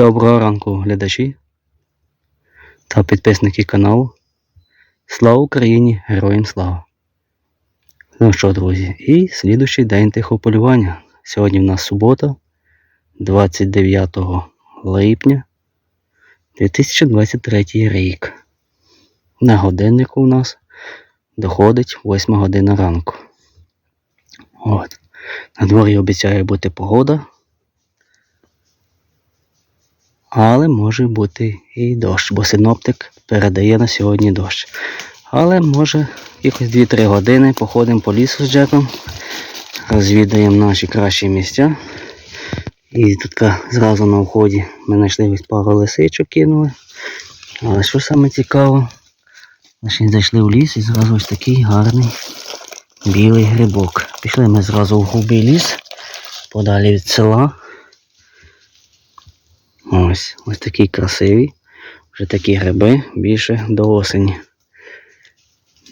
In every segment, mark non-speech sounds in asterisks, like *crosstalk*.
Доброго ранку, глядачі та підписники каналу. Слава Україні! Героям слава! Ну що, друзі, і слідущий день тихого полювання. Сьогодні в нас субота, 29 липня 2023 рік. На годиннику у нас доходить 8 година ранку. От. На дворі обіцяє бути погода. Але може бути і дощ, бо синоптик передає на сьогодні дощ. Але може якось 2-3 години походимо по лісу з Джеком, розвідаємо наші кращі місця. І тут зразу на вході ми знайшли ось пару лисичок кинули. Але що саме цікаво, ми зайшли в ліс і зразу ось такий гарний білий грибок. Пішли ми зразу в грубий ліс, подалі від села. Ось, ось такі красиві. Вже такі гриби більше до осені.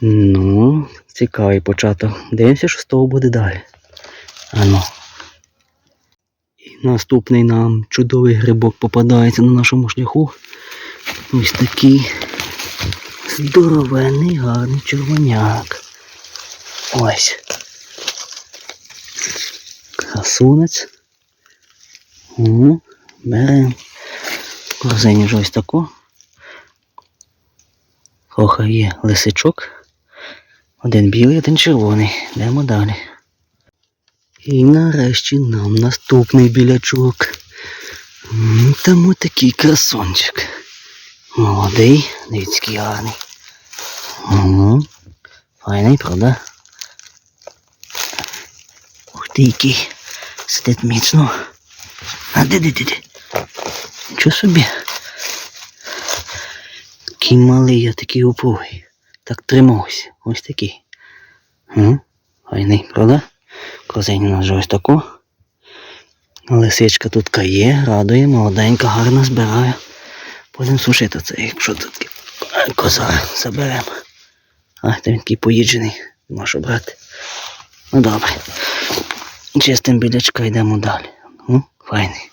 Ну, цікавий початок. Дивимося, що з того буде далі. Ану. І наступний нам чудовий грибок попадається на нашому шляху. Ось такий здоровенний, гарний червоняк. Ось. Красунець. Беремо. В корзині вже ось таку. Трохи є лисичок. Один білий, один червоний. Йдемо далі. І нарешті нам наступний білячок. Там отакий красончик. Молодий, дивіться, гарний. Угу. Файний, правда? Ух ти, який. Сидить міцно. А де де де де? Нічого собі. Такий малий, а такий упругий. Так тримався. Ось такий. М? Файний, правда? Козині у нас ось таку. Лисичка тут є, радує, молоденька, гарно збирає. Будемо сушити це, якщо тут коза заберемо. А, то він такий поїджений, що брати. Ну добре. Чистим білячка йдемо далі. Ну, файний.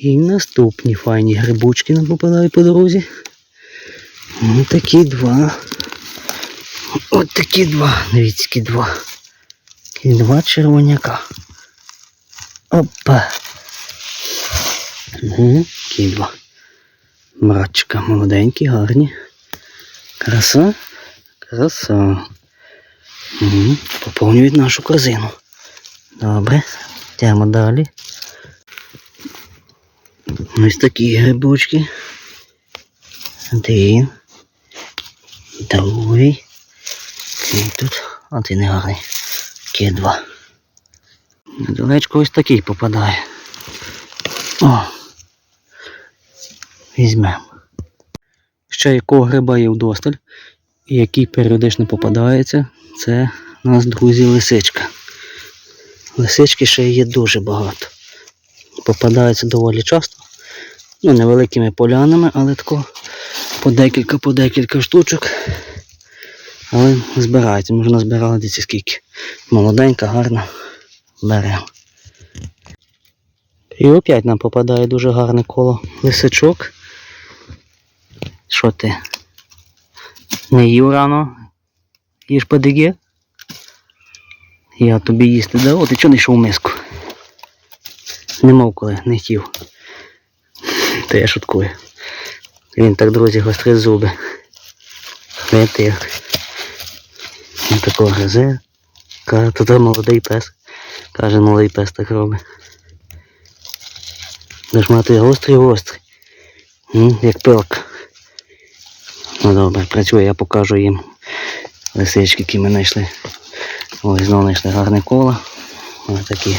І наступні файні грибочки нам попадають по дорозі. Ось такі два. От такі два. Дивіться, які два. Такі два червоняка. Опа. Угу, такі два. Братчика молоденькі, гарні. Краса. Краса. Угу. Поповнюють нашу корзину. Добре. Йдемо далі. Ось такі грибочки. Один. Другий. І тут один не гарний. Такі два. Недалечко ось такий попадає. О. Візьмемо. Ще якого гриба є вдосталь, який періодично попадається, це у нас, друзі, лисичка. Лисички ще є дуже багато. Попадаються доволі часто. Ну, невеликими полянами, але тако по декілька, по декілька штучок. Але збирається. Ми вже назбирали дивіться скільки. Молоденька, гарна. Беремо. І опять нам попадає дуже гарне коло лисичок. Що ти? Не їв рано? Їж падиги? Я тобі їсти дав, ти чого не йшов в миску? Не мов коли, не хотів. Та я шуткую. Він так, друзі, гострить зуби. Знаєте як? Він такого гризе. Каже, то молодий пес. Каже, молодий пес так робить. Будеш мати гострий гострий. Як пилка. Ну добре, працює, я покажу їм лисички, які ми знайшли. Ось знову знайшли гарне коло. Ось такі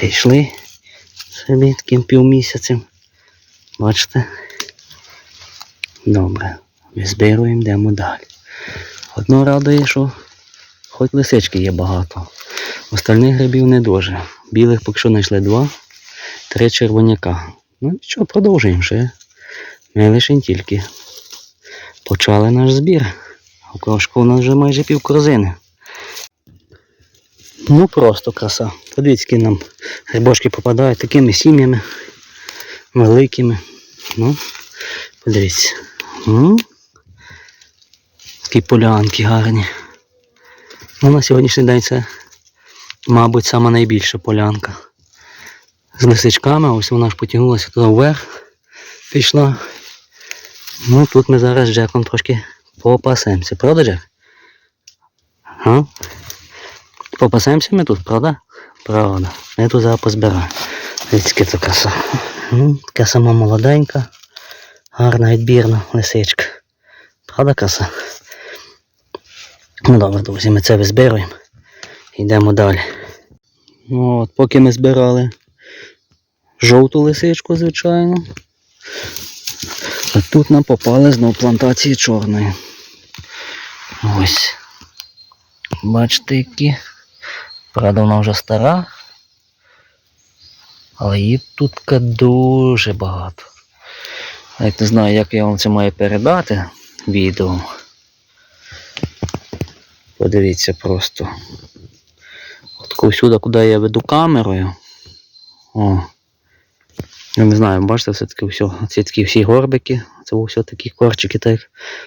пішли собі таким півмісяцем. Бачите? Добре. Збируємо, йдемо далі. Одно радує, що хоч лисички є багато. Остальних грибів не дуже. Білих поки що знайшли два, три червоняка. Ну нічого, продовжуємо ще. Ми лише тільки почали наш збір. Кошку у нас вже майже пів корзини. Ну просто краса. Подивіться, які нам грибочки попадають такими сім'ями великими. Ну, подивіться. Ну, такі полянки гарні. Ну, на сьогоднішній день це, мабуть, сама найбільша полянка. З лисичками, ось вона ж потягнулася туди вверх, пішла. Ну тут ми зараз з Джеком трошки попасемося, правда, Джек? А? Попасемося ми тут, правда? Правда. Я тут зараз позбираю. Дивіться, це краса. Така сама молоденька, гарна відбірна лисичка. Правда краса? Ну добре, друзі, ми це визбируємо. Йдемо далі. Ну, от, поки ми збирали жовту лисичку, звичайно. А тут нам попали знову плантації чорної. Ось. Бачите, які. Правда, вона вже стара. Але її тут дуже багато. Навіть не знаю, як я вам це маю передати відео. Подивіться просто. От всюди, куди я веду камерою. О. Я не знаю, бачите, все-таки все. Ці такі всі горбики, це все такі корчики, так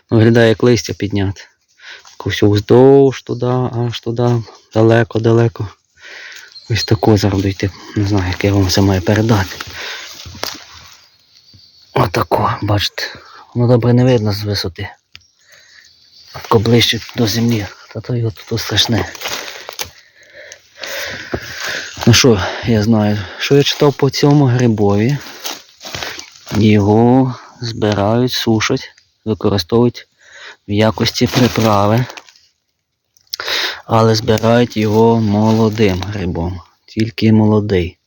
виглядає як листя підняти. Все вздовж туди, аж туди, далеко-далеко. Ось тако зараз дойти. Не знаю, як я вам це маю передати. Отако, бачите. Воно добре не видно з висоти. Тако ближче до землі. Та то його тут страшне. Ну що, я знаю, що я читав по цьому грибові. Його збирають, сушать, використовують в якості приправи. Але збирають його молодим грибом. Тільки молодий.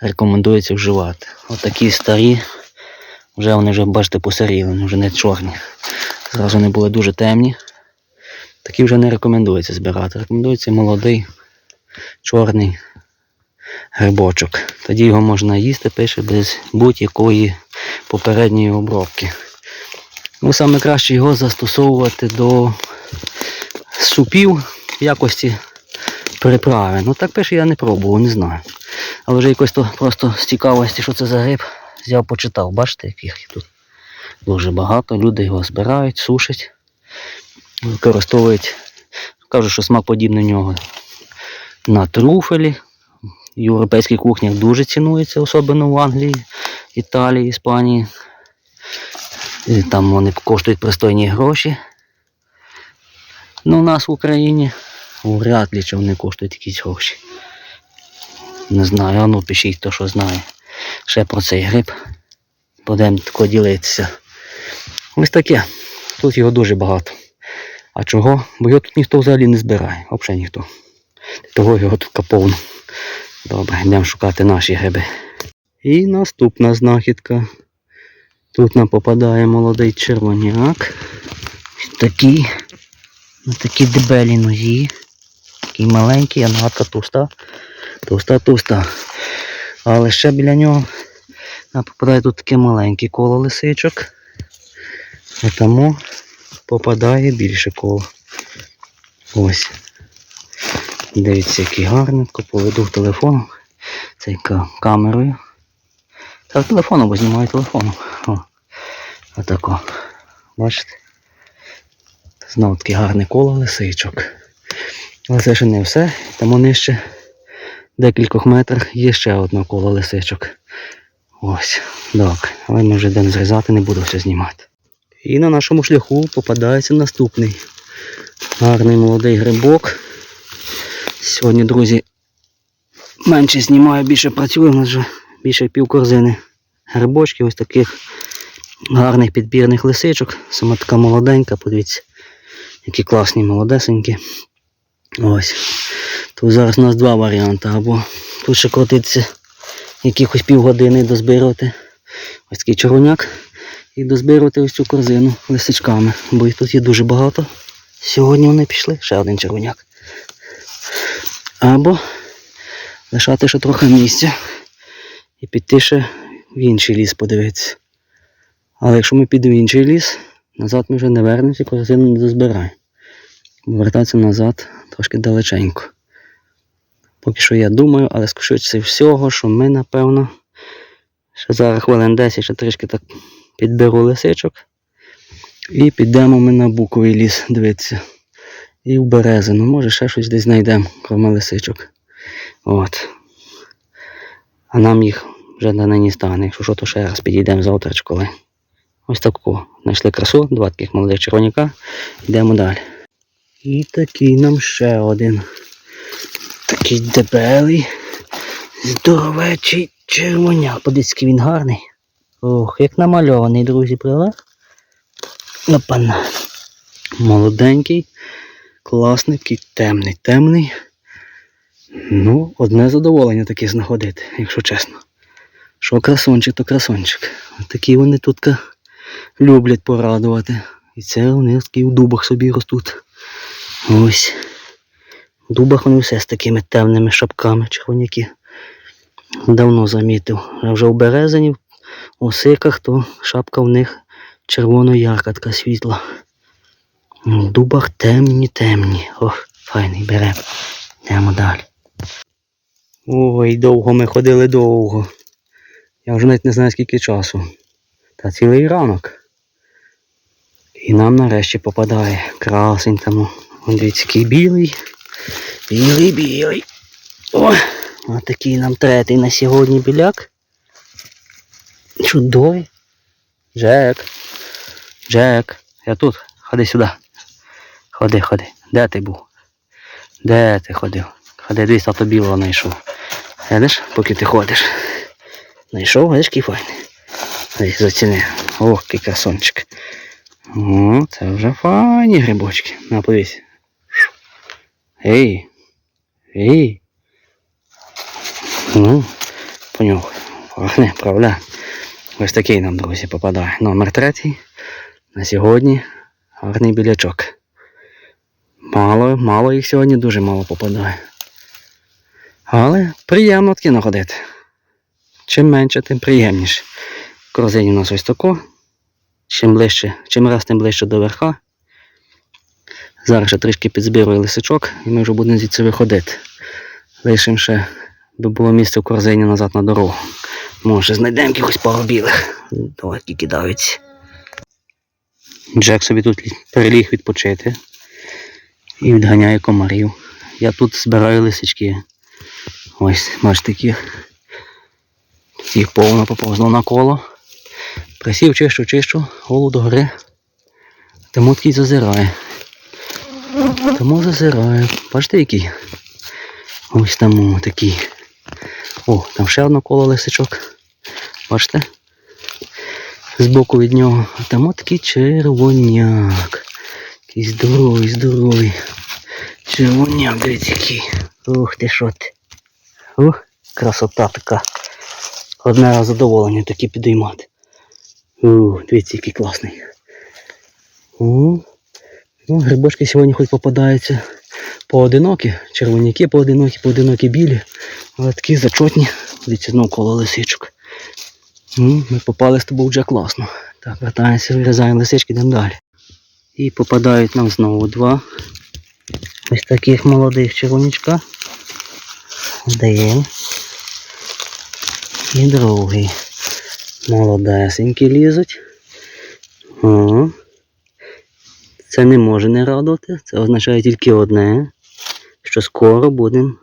Рекомендується вживати. Отакі старі, вже вони вже, бачите, посаріли, вони вже не чорні. Зразу вони були дуже темні. Такі вже не рекомендується збирати. Рекомендується молодий, чорний грибочок. Тоді його можна їсти, пише, без будь-якої попередньої обробки. Ну, саме краще його застосовувати до супів в якості приправи. Ну так пише, я не пробував, не знаю. Але вже якось то просто з цікавості, що це за гриб, взяв, почитав. Бачите, яких тут дуже багато. Люди його збирають, сушать, використовують. Кажуть, що смак подібний нього на труфелі. В європейських кухнях дуже цінується, особливо в Англії, Італії, Іспанії. І там вони коштують пристойні гроші. Ну, у нас в Україні вряд ли чи вони коштують якісь гроші. Не знаю, а ну пишіть, хто що знає. Ще про цей гриб. Будемо тако ділитися. Ось таке. Тут його дуже багато. А чого? Бо його тут ніхто взагалі не збирає. Взагалі ніхто. Того його тут повно. Добре, йдемо шукати наші гриби. І наступна знахідка. Тут нам попадає молодий червоняк. Такий. На такі дебелі нозі. Такий маленький, а нагадка туста. Туста, туста. Але ще біля нього нам попадає тут таке маленьке коло лисичок. А тому попадає більше коло. Ось. Дивіться, який гарний, поведу телефоном. Цей камерою. Та телефоном, бо знімаю телефоном. О, отако. Бачите? Знову таки гарне коло лисичок. Але це ще не все. Тому нижче декількох метрах є ще одне коло лисичок. Ось. Добре. Але ми вже йдемо зрізати, не буду все знімати. І на нашому шляху попадається наступний гарний молодий грибок. Сьогодні, друзі, менше знімаю, більше працюю, у нас вже більше пів корзини грибочків, ось таких гарних підбірних лисичок. Сама така молоденька, подивіться, які класні молодесенькі. Ось. Тут зараз у нас два варіанти. Або тут ще крутиться якихось півгодини дозбирувати ось такий червоняк і дозбирувати ось цю корзину лисичками, бо їх тут є дуже багато. Сьогодні вони пішли, ще один червоняк. Або лишати ще трохи місця і піти ще в інший ліс подивитися. Але якщо ми підемо в інший ліс, назад ми вже не вернемося, корзину не дозбираємо. Бо Вертатися назад трошки далеченько. Поки що я думаю, але скоріше всього, що ми, напевно, ще зараз хвилин 10 ще трішки так підберу лисичок. І підемо ми на буковий ліс дивитися. І в березину. Може ще щось десь знайдемо, крім лисичок. От. А нам їх вже на нині стане. Якщо що, то ще раз підійдемо завтра коли. Ось таку. Знайшли красу, два таких молодих червоняка. Йдемо далі. І такий нам ще один. Такий дебелий, здоровечий червоняк. Подивіться, він гарний. Ох, як намальований, друзі, правда? Опана. Молоденький, класний, темний, темний. Ну, одне задоволення таке знаходити, якщо чесно. Що красончик, то красончик. Такі вони тут люблять порадувати. І це вони такі в дубах собі ростуть. Ось. В дубах вони все з такими темними шапками червоняки. Давно замітив. А вже у березині, у сиках, то шапка в них червоно-ярка, така світла. В дубах темні, темні. Ох, файний беремо. Йдемо далі. Ой, довго ми ходили довго. Я вже навіть не знаю скільки часу. Та цілий ранок. І нам нарешті попадає красень там. Дивіться, який білий. Білий, білий. Ой, ось такий нам третій на сьогодні біляк. Чудовий. Джек. Джек. Я тут. Ходи сюди. Ходи, ходи. Де ти був? Де ти ходив? Ходи, дивись, тато білого знайшов. Видиш, поки ти ходиш. Знайшов, видиш, який файний. Десь заціни. Ох, який красончик. О, це вже файні грибочки. На, подивись. Ей. Ей. Ну, понюхай. Пахне, правда? Ось такий нам, друзі, попадає. Номер третій. На сьогодні гарний білячок. Мало, мало їх сьогодні дуже мало попадає. Але приємно таки находити. Чим менше, тим приємніше. Корзині у нас ось тако. Чим ближче, чим раз, тим ближче до верха. Зараз ще трішки підзбирую лисичок і ми вже будемо звідси виходити. Лишимо ще, би було місце в корзині назад на дорогу. Може знайдемо якихось пару білих. Давай кидаються. Джек собі тут переліг відпочити і відганяє комарів. Я тут збираю лисички. Ось, бачите, такі. Їх повно поповзло на коло. Присів, чищу, чищу, голову до гори. Тому такий зазирає. Тому зазирає. Бачите який? Ось там такий. О, там ще одне коло лисичок. Бачите? Збоку від нього. А там такий червоняк. Такий здоровий, здоровий. Червоняк, дивіться який. Ух ти що ти. Ух, красота така. Одне задоволення такі підіймати. Ух, дивіться, який класний. О, ну, грибочки сьогодні хоч попадаються поодинокі, червоняки поодинокі, поодинокі білі, але такі зачотні. Дивіться, знову коло лисичок. Ну, ми попали з тобою вже класно. Так, вертаємося, вирізаємо лисички, йдемо далі. І попадають нам знову два. Ось таких молодих червонячка. Один. І другий. Молодесенькі лізуть. О. Це не може не радувати. Це означає тільки одне, що скоро будемо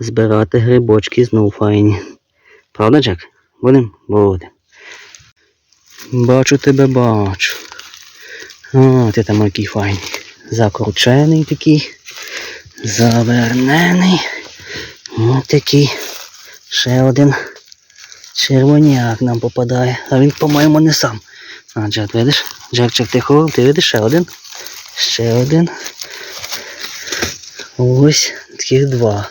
збирати грибочки знову файні. Правда, Джек? Будемо? Будемо. Бачу тебе, бачу. О, ти там який файний. Закручений такий. Завернений. Ось такий. Ще один червоняк нам попадає. А він, по-моєму, не сам. А, Джек, видиш? Джекчик, тихо, ти видиш ще один. Ще один. Ось таких два.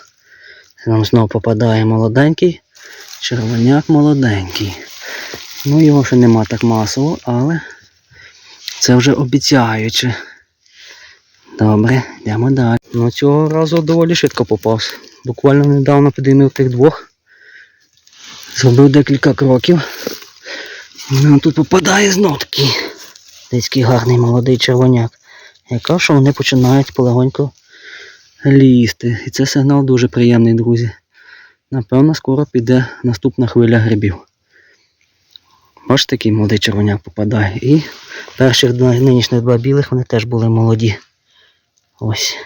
Нам знову попадає молоденький. Червоняк молоденький. Ну, його ще нема так масово, але це вже обіцяюче. Добре, йдемо далі. Ну цього разу доволі швидко попався. Буквально недавно підіймив тих двох. Зробив декілька кроків. І тут попадає знов такий. Десь такий гарний молодий червоняк. Яка що вони починають полегонько лізти. І це сигнал дуже приємний, друзі. Напевно, скоро піде наступна хвиля грибів. Ось такий молодий червоняк попадає. І перших нинішніх два білих вони теж були молоді. Ось.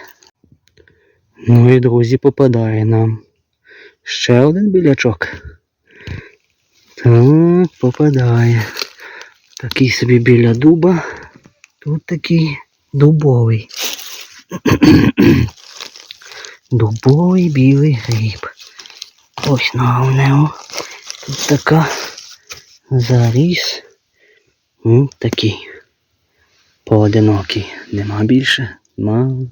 Ну і друзі, попадає нам ще один білячок. Так, попадає. Такий собі біля дуба. Тут такий дубовий. *clears throat* дубовий білий гриб. Ось на нього. Тут така заріс. М, такий. Поодинокий. Нема більше. Нема.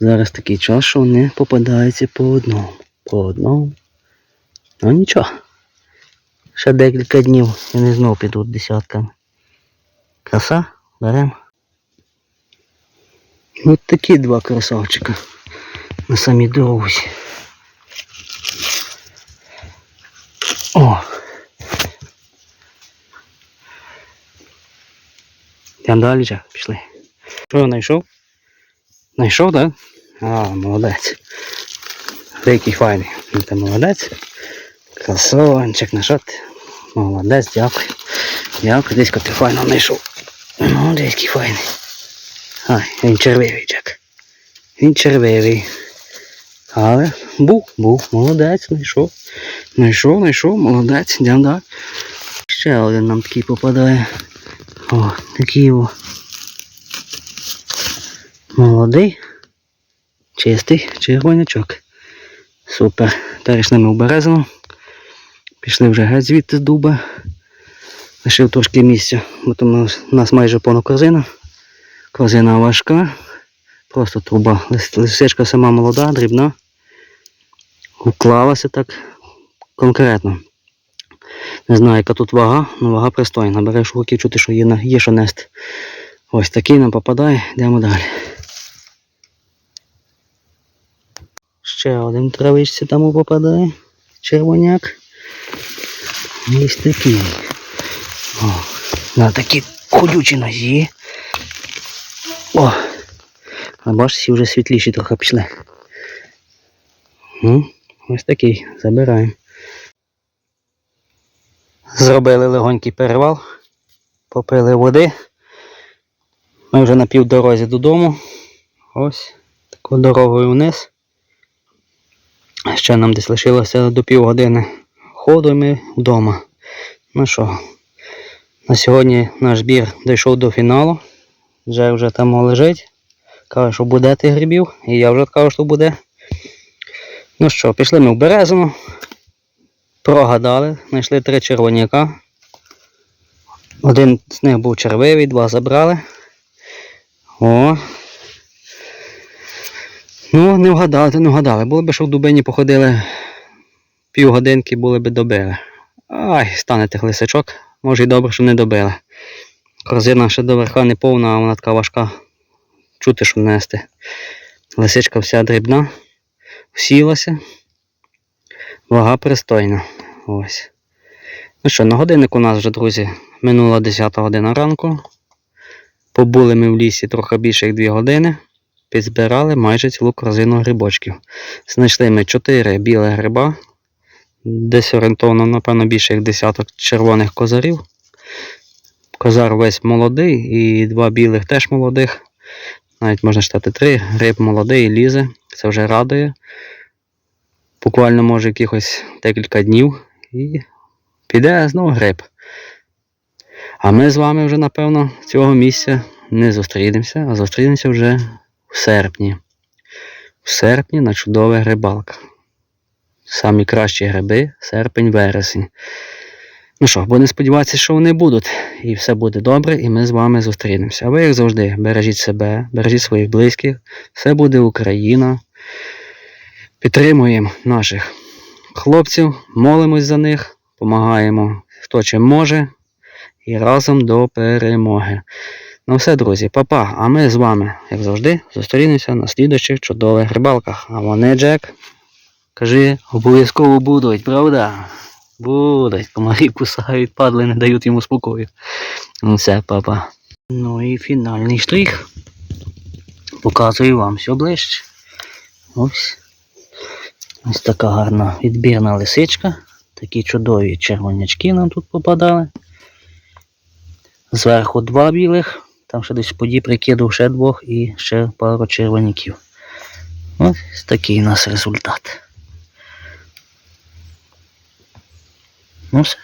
Зараз такий час, що вони попадаються по одному. По одному. Ну нічого. Ще декілька днів і вони знов підуть десятками. Краса, беремо. Ось такі два красавчика на самій дорозі. О! Йдемо далі, Джек, пішли. Що, знайшов? Знайшов, так? А, молодець. Який файний. Ну, Ти молодець. Красавчик, на що ти? Молодець, дякую. Дякую, десь ти файно знайшов. Ну, десь файний. Ай, він червивий, Джек. Він червивий. Але був, був, молодець, знайшов. Знайшов, знайшов, молодець, йдемо далі. Ще один нам такий попадає. О, такий о. Молодий. Чистий червонячок. Супер. Перейшли ми в березину. Пішли вже геть звідти з дуба. Лишив трошки місця, бо тому у нас майже повна корзина. Корзина важка. Просто труба. Лисичка сама молода, дрібна. Уклалася так конкретно. Не знаю, яка тут вага, але вага пристойна. Береш руки чути, що є, є що нести. Ось такий нам попадає, йдемо далі. Ще один травичці там попадає. Червоняк. Ось такий. О, на такі ходючі нозі. О! А бачиш, вже світліші трохи пішли. Ось такий, забираємо. Зробили легонький перевал, попили води. Ми вже на півдорозі додому. Ось такою дорогою вниз. Ще нам десь лишилося до півгодини ходу і ми вдома. Ну що, на сьогодні наш збір дійшов до фіналу. Вже вже там лежить. Каже, що буде тих грибів. І я вже кажу, що буде. Ну що, пішли ми в березину. Прогадали, знайшли три червоняка. Один з них був червивий, два забрали. О. Ну, не вгадали, не вгадали. Було б, що в дубині походили півгодинки, були б добили. Ай, стане тих лисичок. Може і добре, що не добили. Корзина ще до верха не повна, а вона така важка. Чути, що нести. Лисичка вся дрібна, всілася. Вага пристойна. Ось. Ну що, на годинник у нас вже, друзі, минула 10 година ранку. Побули ми в лісі трохи більше як 2 години. Підзбирали майже цілу корзину грибочків. Знайшли ми 4 білих гриба. Десь орієнтовно, напевно, більше як десяток червоних козарів. Козар весь молодий і два білих теж молодих. Навіть можна читати три. Гриб молодий лізе. Це вже радує. Буквально може якихось декілька днів і піде знову гриб. А ми з вами вже, напевно, цього місця не зустрінемося, а зустрінемося вже в серпні. В серпні на чудових грибалках. Самі кращі гриби серпень-вересень. Ну що, будемо сподіватися, що вони будуть. І все буде добре, і ми з вами зустрінемося. А ви, як завжди, бережіть себе, бережіть своїх близьких. Все буде Україна. Підтримуємо наших хлопців, молимось за них, допомагаємо хто чим може. І разом до перемоги. Ну все, друзі, папа. А ми з вами, як завжди, зустрінемося на слідуючих чудових рибалках. А вони, Джек, кажи, обов'язково будуть, правда? Будуть. Комарі кусають, падли, не дають йому спокою. Ну все, папа. Ну і фінальний штрих. Показую вам все ближче. Ось. Ось така гарна відбірна лисичка. Такі чудові червонячки нам тут попадали. Зверху два білих, там ще десь поді прикидав ще двох і ще пару червоняків. Ось такий у нас результат. Ну все.